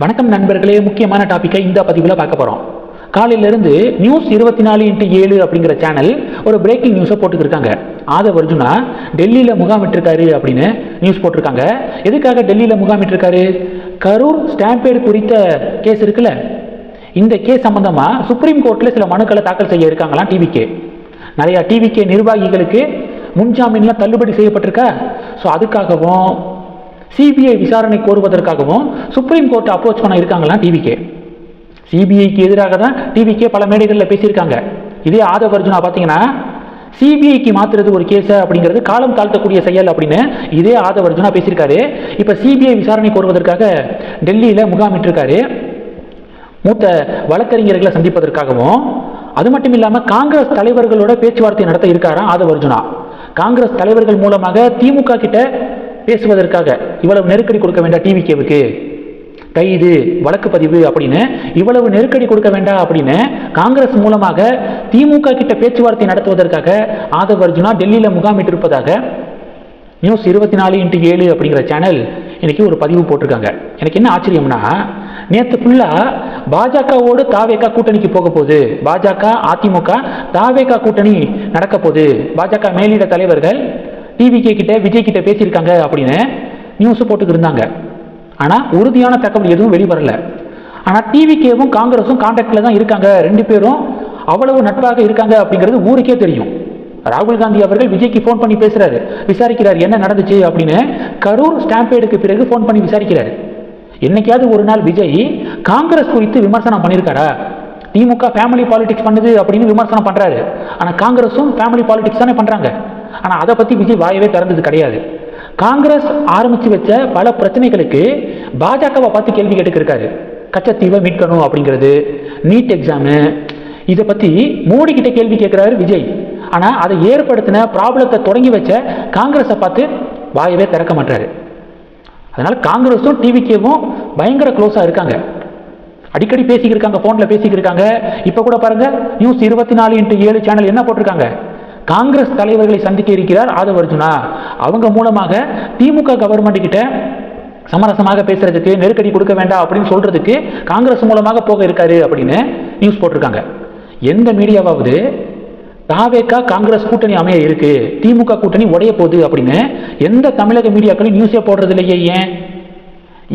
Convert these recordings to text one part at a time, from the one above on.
வணக்கம் நண்பர்களே முக்கியமான டாப்பிக்கை இந்த பதிவில் பார்க்க போகிறோம் காலையிலேருந்து நியூஸ் இருபத்தி நாலு இன்ட்டு ஏழு அப்படிங்கிற சேனல் ஒரு பிரேக்கிங் நியூஸை போட்டுக்கிருக்காங்க. ஆதவ் அர்ஜுனா டெல்லியில் முகாமிட்டிருக்காரு அப்படின்னு நியூஸ் போட்டிருக்காங்க. எதுக்காக டெல்லியில் முகாமிட்டிருக்காரு? கரூர் ஸ்டாம்பேடு குறித்த கேஸ் இருக்குல்ல? இந்த கேஸ் சம்பந்தமாக சுப்ரீம் கோர்ட்டில் சில மனுக்களை தாக்கல் செய்ய இருக்காங்களாம் டிவிகே நிறையா டிவிகே நிர்வாகிகளுக்கு முன்ஜாமீன்லாம் தள்ளுபடி செய்யப்பட்டிருக்கா? ஸோ அதுக்காகவும் சிபிஐ விசாரணை கோருவதற்காகவும் சுப்ரீம் கோர்ட் அப்ரோச் பண்ண இருக்காங்களாம் டிவிகே சிபிஐக்கு எதிராக தான் டிவிகே பல மேடைகளில் பேசியிருக்காங்க. இதே ஆதவ அர்ஜுனா பார்த்தீங்கன்னா சிபிஐக்கு மாத்துறது ஒரு கேஸ் அப்படிங்கிறது காலம் தாழ்த்தக்கூடிய செயல் அப்படின்னு இதே ஆதவ அர்ஜுனா பேசியிருக்காரு. இப்போ சிபிஐ விசாரணை கோருவதற்காக டெல்லியில் முகாமிட்டிருக்காரு மூத்த வழக்கறிஞர்களை சந்திப்பதற்காகவும் அது மட்டும் இல்லாமல் காங்கிரஸ் தலைவர்களோட பேச்சுவார்த்தை நடத்த இருக்காராம் ஆதவ அர்ஜுனா? காங்கிரஸ் தலைவர்கள் மூலமாக திமுக கிட்ட பேசுவதற்காக இவ்வளவு நெருக்கடி கொடுக்க வேண்டாம் டிவிகேவுக்கு கைது வழக்கு பதிவு அப்படின்னு இவ்வளவு நெருக்கடி கொடுக்க வேண்டாம் அப்படின்னு காங்கிரஸ் மூலமாக திமுக கிட்ட பேச்சுவார்த்தை நடத்துவதற்காக ஆதவ் அர்ஜுனா டெல்லியில் முகாமிட்டிருப்பதாக நியூஸ் இருபத்தி நாலு இன்ட்டு ஏழு அப்படிங்கிற சேனல் இன்னைக்கு ஒரு பதிவு போட்டிருக்காங்க. எனக்கு என்ன ஆச்சரியம்னா நேற்று ஃபுல்லாக பாஜகவோடு தாவேக்கா கூட்டணிக்கு போக போகுது. பாஜக அதிமுக தாவேகா கூட்டணி நடக்க போகுது. பாஜக மேலிட தலைவர்கள் டிவிகே கிட்ட விஜய் கிட்ட பேசியிருக்காங்க அப்படின்னு நியூஸ் போட்டுக்கு இருந்தாங்க. ஆனால் உறுதியான தகவல் எதுவும் வெளிவரல. ஆனால் டிவிகேவும் காங்கிரஸும் கான்டாக்டில் தான் இருக்காங்க. ரெண்டு பேரும் அவ்வளவு நட்பாக இருக்காங்க அப்படிங்கிறது ஊருக்கே தெரியும். ராகுல் காந்தி அவர்கள் விஜய்க்கு ஃபோன் பண்ணி பேசுகிறாரு விசாரிக்கிறார் என்ன நடந்துச்சு அப்படின்னு கரூர் ஸ்டாம்பேடுக்கு பிறகு ஃபோன் பண்ணி விசாரிக்கிறாரு. என்னைக்காவது ஒரு நாள் விஜய் காங்கிரஸ் குறித்து விமர்சனம் பண்ணியிருக்காரா திமுக ஃபேமிலி பாலிடிக்ஸ் பண்ணுது அப்படின்னு விமர்சனம் பண்ணுறாரு ஆனால் காங்கிரஸும் ஃபேமிலி பாலிடிக்ஸ் தானே பண்ணுறாங்க ஆனால் அதை பற்றி விஜய் வாயவே திறந்தது கிடையாது. காங்கிரஸ் ஆரம்பித்து வச்ச பல பிரச்சனைகளுக்கு பாஜகவை பார்த்து கேள்வி கேட்டுக்கிருக்காரு. கச்சத்தீவை மீட்கணும் அப்படிங்கிறது நீட் எக்ஸாமு இதை பற்றி மோடி கிட்ட கேள்வி கேட்குறாரு விஜய். ஆனால் அதை ஏற்படுத்தின ப்ராப்ளத்தை தொடங்கி வச்ச காங்கிரஸை பார்த்து வாயவே திறக்க மாட்டாரு. அதனால் காங்கிரஸும் டிவிகேவும் பயங்கர க்ளோஸாக இருக்காங்க. அடிக்கடி பேசிக்கிருக்காங்க ஃபோனில் பேசிக்கிருக்காங்க இப்போ கூட பாருங்க நியூஸ் இருபத்தி நாலு இன்ட்டு ஏழு சேனல் என்ன போட்டிருக்காங்க? காங்கிரஸ் தலைவர்களை சந்திக்க இருக்கிறார் ஆதவ அர்ஜுனா. அவங்க மூலமாக திமுக கவர்மெண்ட் கிட்ட சமரசமாக பேசுறதுக்கு நெருக்கடி கொடுக்க வேண்டாம் அப்படின்னு சொல்றதுக்கு காங்கிரஸ் மூலமாக போக இருக்காரு அப்படின்னு நியூஸ் போட்டிருக்காங்க. எந்த மீடியாவாவது தாவேக்கா காங்கிரஸ் கூட்டணி அமைய இருக்கு திமுக கூட்டணி உடைய போகுது அப்படின்னு எந்த தமிழக மீடியாக்களும் நியூஸே போடுறது இல்லையே ஏன்?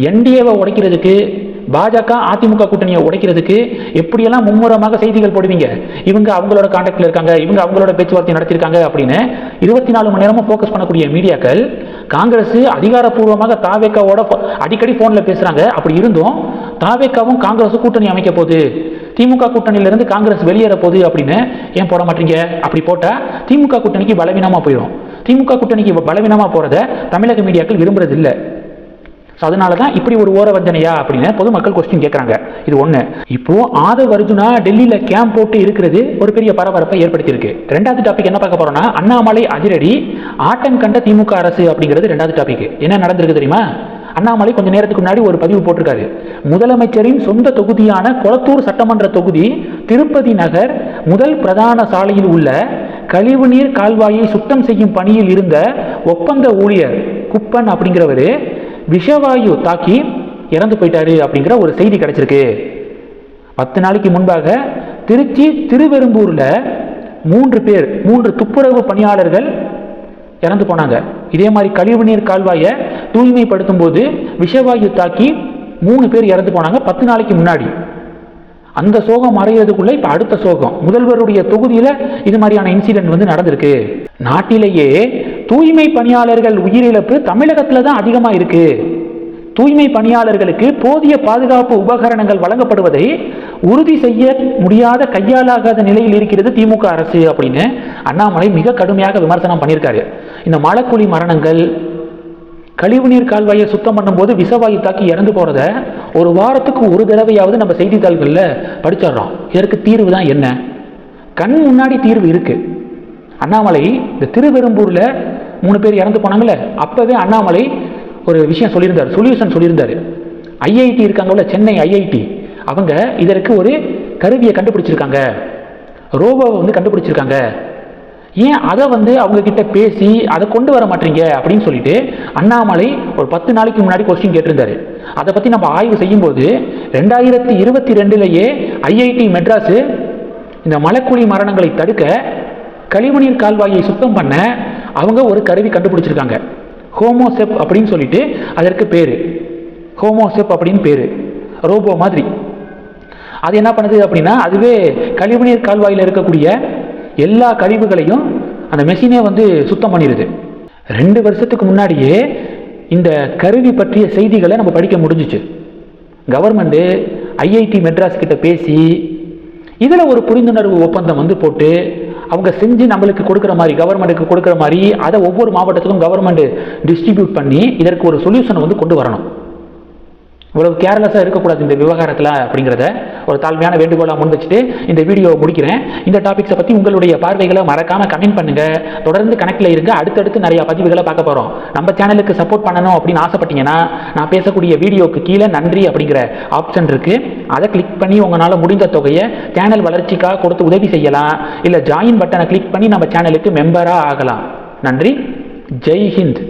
என்டிஏவை உடைக்கிறதுக்கு பாஜக அதிமுக கூட்டணியை உடைக்கிறதுக்கு எப்படியெல்லாம் மும்முரமாக செய்திகள் போடுவீங்க? இவங்க அவங்களோட கான்டாக்டில் இருக்காங்க இவங்க அவங்களோட பேச்சுவார்த்தை நடத்தியிருக்காங்க அப்படின்னு இருபத்தி நாலு மணி நேரமும் ஃபோக்கஸ் பண்ணக்கூடிய மீடியாக்கள் காங்கிரஸ் அதிகாரப்பூர்வமாக தாவேக்காவோட அடிக்கடி ஃபோனில் பேசுறாங்க. அப்படி இருந்தும் தாவேக்காவும் காங்கிரஸும் கூட்டணி அமைக்க போகுது. திமுக கூட்டணியிலிருந்து காங்கிரஸ் வெளியேற போகுது அப்படின்னு ஏன் போட மாட்டீங்க? அப்படி போட்டால் திமுக கூட்டணிக்கு பலவீனமாக போயிடும் திமுக கூட்டணிக்கு பலவீனமாக போகிறத தமிழக மீடியாக்கள் விரும்புறதில்லை. ஸோ அதனால தான் இப்படி ஒரு ஓர வஞ்சனையா அப்படின்னு பொதுமக்கள் கொஸ்டின் கேட்குறாங்க. இது ஒன்று இப்போ ஆதவ் அர்ஜுனா டெல்லியில் கேம்ப் போட்டு இருக்கிறது ஒரு பெரிய பரபரப்பை ஏற்படுத்தியிருக்கு. ரெண்டாவது டாபிக் என்ன பார்க்க போறோம்னா அண்ணாமலை அதிரடி ஆட்டம் கண்ட திமுக அரசு அப்படிங்கிறது ரெண்டாவது டாபிக் என்ன நடந்திருக்கு தெரியுமா? அண்ணாமலை கொஞ்ச நேரத்துக்கு முன்னாடி ஒரு பதிவு போட்டிருக்காரு. முதலமைச்சரின் சொந்த தொகுதியான கொளத்தூர் சட்டமன்ற தொகுதி திருப்பதி நகர் முதல் பிரதான சாலையில் உள்ள கழிவுநீர் கால்வாயை சுத்தம் செய்யும் பணியில் இருந்த ஒப்பந்த ஊழியர் குப்பன் அப்படிங்கிறவர் விஷவாயு தாக்கி இறந்து போயிட்டாரு அப்படிங்கிற ஒரு செய்தி கிடைச்சிருக்கு. பத்து நாளைக்கு முன்பாக திருச்சி திருவெரும்பூரில் மூன்று பேர் மூன்று துப்புரவு பணியாளர்கள் இறந்து போனாங்க. இதே மாதிரி கழிவுநீர் கால்வாயை தூய்மைப்படுத்தும் போது விஷவாயு தாக்கி மூணு பேர் இறந்து போனாங்க பத்து நாளைக்கு முன்னாடி. அந்த சோகம் மறையிறதுக்குள்ள இப்போ அடுத்த சோகம். முதல்வருடைய தொகுதியில் இது மாதிரியான இன்சிடென்ட் வந்து நடந்திருக்கு. நாட்டிலேயே தூய்மை பணியாளர்கள் உயிரிழப்பு தமிழகத்தில் தான் அதிகமாக இருக்கு. தூய்மை பணியாளர்களுக்கு போதிய பாதுகாப்பு உபகரணங்கள் வழங்கப்படுவதை உறுதி செய்ய முடியாத கையாலாகாத நிலையில் இருக்கிறது திமுக அரசு அப்படின்னு அண்ணாமலை மிக கடுமையாக விமர்சனம் பண்ணியிருக்காரு. இந்த மழக்குழி மரணங்கள் கழிவுநீர் கால்வாயை சுத்தம் பண்ணும்போது விசவாயு தாக்கி இறந்து போகிறத ஒரு வாரத்துக்கு ஒரு தடவையாவது நம்ம செய்தித்தாள்களில் படிச்சிடுறோம். இதற்கு தீர்வு தான் என்ன? கண் முன்னாடி தீர்வு இருக்குது அண்ணாமலை இந்த திருவெரும்பூரில் மூணு பேர் இறந்து போனாங்கல்ல அப்போவே அண்ணாமலை ஒரு விஷயம் சொல்லியிருந்தார். சொல்யூஷன் சொல்லியிருந்தார். ஐஐடி இருக்காங்கல்ல சென்னை ஐஐடி அவங்க இதற்கு ஒரு கருவியை கண்டுபிடிச்சிருக்காங்க. ரோபோவை வந்து கண்டுபிடிச்சிருக்காங்க. ஏன் அதை வந்து அவங்க கிட்ட பேசி அதை கொண்டு வர மாட்டீங்க அப்படின்னு சொல்லிட்டு அண்ணாமலை ஒரு பத்து நாளைக்கு முன்னாடி கொஸ்டின் கேட்டிருந்தாரு. அதை பற்றி நம்ம ஆய்வு செய்யும்போது ரெண்டாயிரத்தி இருபத்தி ரெண்டுலேயே ஐஐடி மெட்ராஸு இந்த மலைக்குழி மரணங்களை தடுக்க கழிவுநீர் கால்வாயை சுத்தம் பண்ண அவங்க ஒரு கருவி கண்டுபிடிச்சிருக்காங்க. ஹோமோசெப் அப்படின்னு சொல்லிட்டு அதற்கு பேர். ஹோமோசெப் அப்படின்னு பேர். ரோபோ மாதிரி. அது என்ன பண்ணுது அப்படின்னா அதுவே கழிவுநீர் கால்வாயில் இருக்கக்கூடிய எல்லா கழிவுகளையும் அந்த மெஷினே வந்து சுத்தம் பண்ணிடுது. ரெண்டு வருஷத்துக்கு முன்னாடியே இந்த கருவி பற்றிய செய்திகளை நம்ம படிக்க முடிஞ்சிச்சு. கவர்மெண்ட்டு ஐஐடி மெட்ராஸ் கிட்ட பேசி இதில் ஒரு புரிந்துணர்வு ஒப்பந்தம் வந்து போட்டு அவங்க செஞ்சு நம்மளுக்கு கொடுக்குற மாதிரி கவர்மெண்ட்டுக்கு கொடுக்குற மாதிரி அதை ஒவ்வொரு மாவட்டத்துக்கும் கவர்மெண்ட் டிஸ்ட்ரிபியூட் பண்ணி இதற்கு ஒரு சொல்யூஷனை வந்து கொண்டு வரணும். இவ்வளவு கேர்லெஸ்ஸாக இருக்கக்கூடாது இந்த விவகாரத்தில் அப்படிங்கிறத. ஒரு தாழ்மையான வேண்டுகோளாக முன் வச்சுட்டு இந்த வீடியோ முடிக்கிறேன். இந்த டாபிக்ஸை பற்றி உங்களுடைய பார்வைகளை மறக்காமல் கமெண்ட் பண்ணுங்கள் தொடர்ந்து கணக்கில் இருங்க. அடுத்தடுத்து நிறைய பதிவுகளை பார்க்க போகிறோம் நம்ம சேனலுக்கு சப்போர்ட் பண்ணணும் அப்படின்னு ஆசைப்பட்டீங்கன்னா நான் பேசக்கூடிய வீடியோக்கு கீழே நன்றி அப்படிங்கிற ஆப்ஷன் இருக்குது அதை கிளிக் பண்ணி உங்களால் முடிந்த தொகையை சேனல் வளர்ச்சிக்காக கொடுத்து உதவி செய்யலாம். இல்லை ஜாயின் பட்டனை கிளிக் பண்ணி நம்ம சேனலுக்கு மெம்பராக ஆகலாம். நன்றி. ஜெய் ஹிந்த்.